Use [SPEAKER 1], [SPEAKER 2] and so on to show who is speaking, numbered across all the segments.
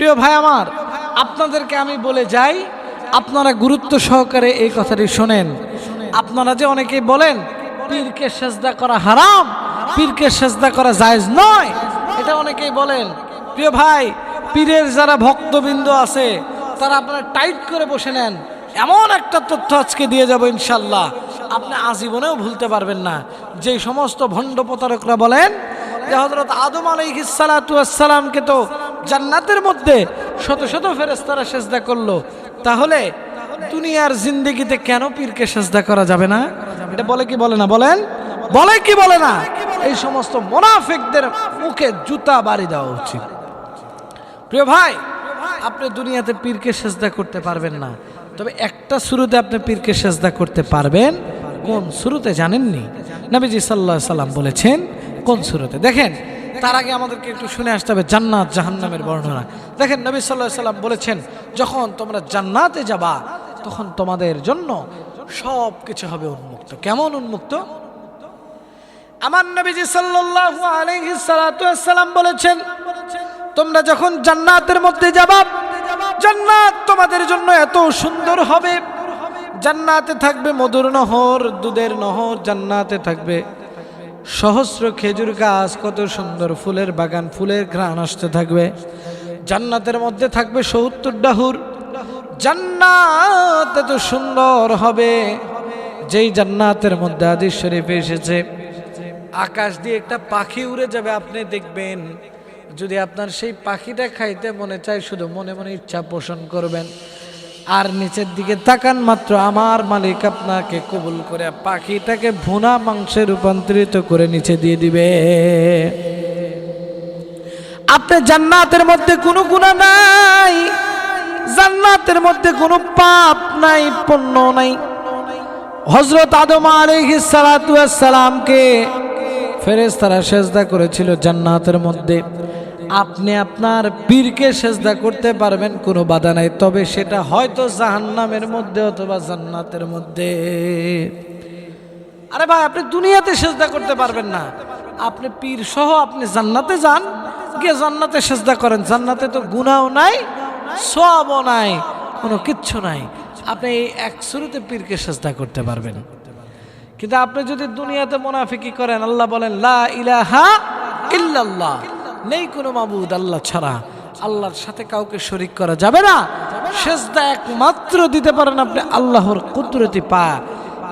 [SPEAKER 1] প্রিয় ভাই আমার, আপনাদেরকে আমি বলে যাই, আপনারা গুরুত্ব সহকারে এই কথাটি শোনেন। আপনারা যে অনেকেই বলেন, পীরকে সেজদা করা হারাম, পীরকে সেজদা করা জায়েজ নয়, এটা অনেকেই বলেন। প্রিয় ভাই, পীরের যারা ভক্তবৃন্দ আছে, তারা আপনারা টাইট করে বসে নেন। এমন একটা তথ্য আজকে দিয়ে যাব ইনশাল্লাহ। আপনি আজীবনেও ভুলতে পারবেন না। যেই সমস্ত ভণ্ড প্রতারকরা বলেন, যে হজরত আদম আলাইহিসালামকে তো জান্নাতের মধ্যে শত শত ফেরেস্তারা সেজদা করল। তাহলে দুনিয়ার জিন্দেগিতে কেন পীরকে সেজদা করা যাবে না? এটা বলে কি বলে না? বলেন। বলে কি বলে না? এই সমস্ত মোনাফিকদের মুখে জুতা বাড়ি দেওয়া উচিত। প্রিয় ভাই, আপনি দুনিয়াতে পীরকে সেজদা করতে পারবেন না। তবে একটা শুরুতে আপনি পীরকে সেজদা করতে পারবেন। কোন শুরুতে জানেননি? নবীজি সাল্লাহ সাল্লাম বলেছেন, কোন শুরুতে দেখেন তার আগে আমাদেরকে একটু শুনে আসতে হবে, জান্নাত জাহান্নামের বর্ণনা। দেখেন নবী সাল্লাহ সাল্লাম বলেছেন, যখন তোমরা জান্নাতে যাবা, তখন তোমাদের জন্য সব কিছু হবে উন্মুক্ত। কেমন উন্মুক্ত? আমার নবীজি সাল্লাল্লাহু আলাইহি সাল্লাতু সাল্লাম বলেছেন, তোমরা যখন জান্নাতের মধ্যে যাবা, জান্নাত তোমাদের জন্য এত সুন্দর হবে। জান্নাতে থাকবে মধুর নহর, দুধের নহর, জান্নাতে থাকবে সহস্র খেজুর গাছ, কত সুন্দর ফুলের বাগান, ফুলের ঘ্রাণ আসতে থাকবে। জান্নাতের মধ্যে থাকবে সত্তর ডাহুর। জান্নাত এত সুন্দর হবে। যেই জান্নাতের মধ্যে আদিস শরীফে এসেছে, আকাশ দিয়ে একটা পাখি উড়ে যাবে, আপনি দেখবেন। যদি আপনার সেই পাখিটা খাইতে মনে চায়, শুধু মনে মনে ইচ্ছা পোষণ করবেন। আর নিচের দিকে তাকান মাত্র, আমার মালিক আপনাকে কবুল করে পাখিটাকে ভুনা মাংসে রূপান্তরিত করে নিচে দিয়ে দিবে। আপনি জান্নাতের মধ্যে কোনো গুণা নাই, জান্নাতের মধ্যে কোনো পাপ নাই, পণ্য নাই। হজরত আদম ওয়াস সালামকে ফেরেশতারা সেজদা করেছিল জান্নাতের মধ্যে। আপনি আপনার পীরকে সেজদা করতে পারবেন, কোনো বাধা নাই। তবে সেটা হয়তো জাহান্নামের মধ্যে অথবা জান্নাতের মধ্যে। আরে ভাই, আপনি দুনিয়াতে সেজদা করতে পারবেন না। আপনি পীর সহ আপনি জান্নাতে যান, গিয়ে জান্নাতে সেজদা করেন। জান্নাতে তো গুনাও নাই সবও নাই, কোনো কিচ্ছু নাই। আপনি এই এক শুরুতে পীরকে সেজদা করতে পারবেন। কিন্তু আপনি যদি দুনিয়াতে মোনাফিকি করেন, আল্লাহ বলেন, লা ইলাহা ইল্লাল্লাহ। নেই কোনো মাবুদ আল্লাহ ছাড়া। আল্লাহর সাথে কাউকে শরিক করা যাবে না। সেজদা একমাত্র দিতে পারেন আপনি আল্লাহর কুদরতি পা।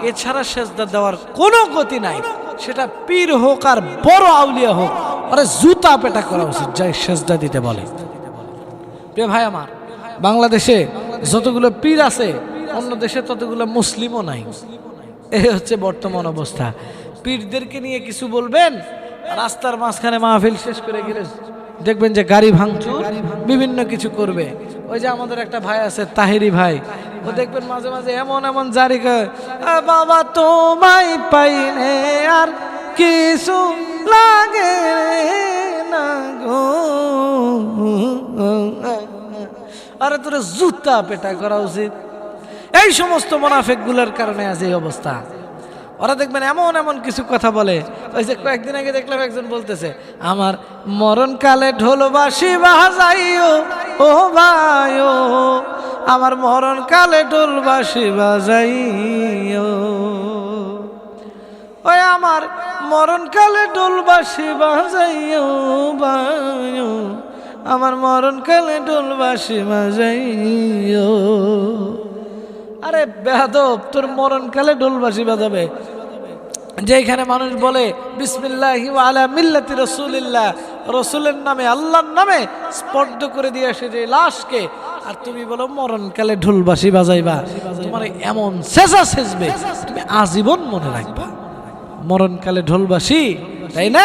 [SPEAKER 1] এছাড়া সেজদা দেওয়ার কোনো গতি নাই। সেটা পীর হোক আর বড় আউলিয়া হোক, আরে জুতা পেটা করা উচিত, যাই সেজদা দিতে বলে। প্রিয় ভাই আমার, বাংলাদেশে যতগুলো পীর আছে, অন্য দেশে ততগুলো মুসলিমও নাই। এই হচ্ছে বর্তমান অবস্থা। পীরদেরকে নিয়ে কিছু বলবেন? রাস্তার মাঝখানে মাহফিল শেষ করে গেলে দেখবেন যে গাড়ি ভাঙচুর, বিভিন্ন কিছু করবে। ওই যে আমাদের একটা ভাই আছে, তাহিরি ভাই। ও দেখবেন মাঝে মাঝে এমন এমন জারি করে "আ বাবা, তোমায় পাইনে আর কিছু লাগে না গো। আরে তোর জুতা পেটা করা উচিত। এই সমস্ত মোনাফেকগুলার কারণে আজ এই অবস্থা। ওরা দেখবেন এমন এমন কিছু কথা বলে। ওই যে কয়েকদিন আগে দেখলাম একজন বলতেছে, আমার মরণকালে ঢোলবাসি বাজাইও, ও ভাইও, আমার মরণকালে ঢোলবাসি বাজাইও। ওই আমার মরণকালে ডোলবাসি বাজাইও বাজো আমার মরণকালে ডোলবাসি বাজাইও। আরে বেহাদব, তোর মরণকালে ডোলবাসি বাজাবে। যেখানে মানুষ বলে, বিসমিল্লাহ আলা মিল্লাতি রসুলিল্লাহ রসুলের নামে, আল্লাহর নামে স্পর্ধ করে দিয়ে আসে যে লাশকে। আর তুমি বলো মরণকালে ঢোলবাসি বাজাইবা। তোমার এমন শেষা শেষবে তুমি আজীবন মনে রাখবা। মরণকালে ঢোলবাসি তাই না?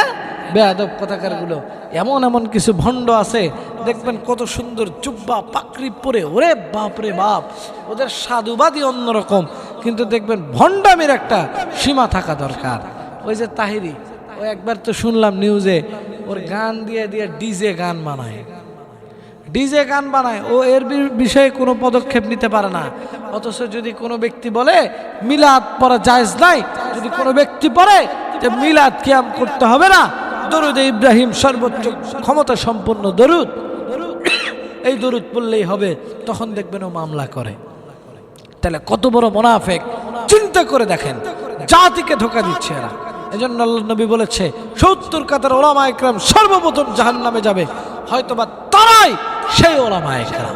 [SPEAKER 1] বেয়াদব কথাকারগুলো এমন এমন কিছু ভণ্ড আছে, দেখবেন কত সুন্দর জুব্বা পাকড়ি পরে, ওরে বাপ রে বাপ, ওদের সাধুবাদই অন্যরকম কিন্তু দেখবেন ভণ্ডামির একটা সীমা থাকা দরকার। ওই যে তাহিরি, ও একবার তো শুনলাম নিউজে, ওর গান দিয়ে দিয়ে ডিজে গান বানায়। ডিজে গান বানায়, ও এর বিষয়ে কোনো পদক্ষেপ নিতে পারে না। অথচ যদি কোনো ব্যক্তি বলে, মিলাদ পড়া জায়েজ নাই। যদি কোনো ব্যক্তি পড়ে যে, মিলাদ কিয়াম করতে হবে না দরুদ ইব্রাহিম সর্বোচ্চ ক্ষমতা সম্পন্ন দরুদ। এই দরুদ পড়লেই হবে, তখন দেখবেন ও মামলা করে। তাহলে কত বড় মোনাফেক, চিন্তা করে দেখেন, জাতিকে ধোকা দিচ্ছে এরা। এজন্য আল্লাহ নবী বলেছে, সত্তর কাতার ওলামা একরাম সর্বপ্রথম জাহান নামে যাবে। হয়তোবা তারাই সেই ওলামা একরাম।